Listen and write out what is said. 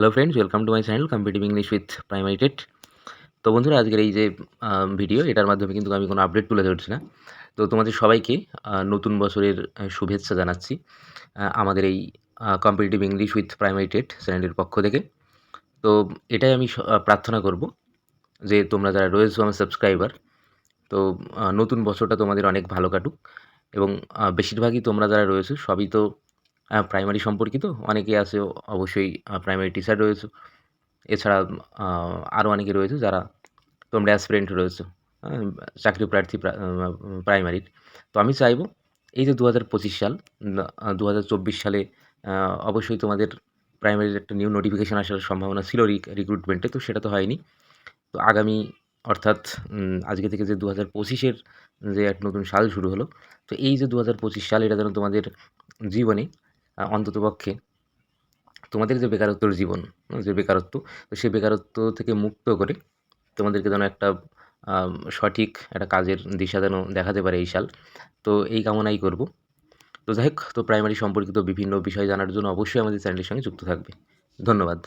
Hello friends welcome to my channel competitive English with primary TET তো বন্ধুরা, আজকের এই যে ভিডিও এটার মাধ্যমে কিন্তু আমি কোনো আপডেট তুলে ধরছি না। তো তোমাদের সবাইকে নতুন বছরের শুভেচ্ছা জানাচ্ছি আমাদের এই competitive English with primary TET চ্যানেলের পক্ষ থেকে। তো এটাই আমি প্রার্থনা করব যে তোমরা যারা রয়েছো আমার সাবস্ক্রাইবার তো নতুন বছরটা তোমাদের অনেক ভালো কাটুক এবং বেশিরভাগই তোমরা যারা রয়েছো সবই তো প্রাইমারি সম্পর্কিত অনেকে আছে, অবশ্যই প্রাইমারি টিচার রয়েছে। এছাড়া আরও অনেকে রয়েছে যারা তোমরা অ্যাসপিরেন্ট রয়েছে চাকরি প্রার্থী প্রাইমারির তো আমি চাইব, এই যে দু হাজার পঁচিশ সাল দু হাজার চব্বিশ সালে অবশ্যই তোমাদের প্রাইমারির একটা নিউ নোটিফিকেশান আসার সম্ভাবনা ছিল রিক্রুটমেন্টে তো সেটা তো হয়নি। তো আগামী, অর্থাৎ আজকে থেকে যে দু হাজার পঁচিশের যে এক নতুন সাল শুরু হলো, তো এই যে দু হাজার পঁচিশ সাল, এটা যেন তোমাদের জীবনে অন্ততপক্ষে তোমাদের যে বেকারত্বর জীবন যে বেকারত্ব, তো সেই বেকারত্ব থেকে মুক্ত করে তোমাদেরকে যেন একটা সঠিক একটা কাজের দিশা যেন দেখাতে পারে এই সাল। তো এই কামনাই করব। তো যাই হোক, তো প্রাইমারি সম্পর্কিত বিভিন্ন বিষয় জানার জন্য অবশ্যই আমাদের চ্যানেলের সঙ্গে যুক্ত থাকবে। ধন্যবাদ।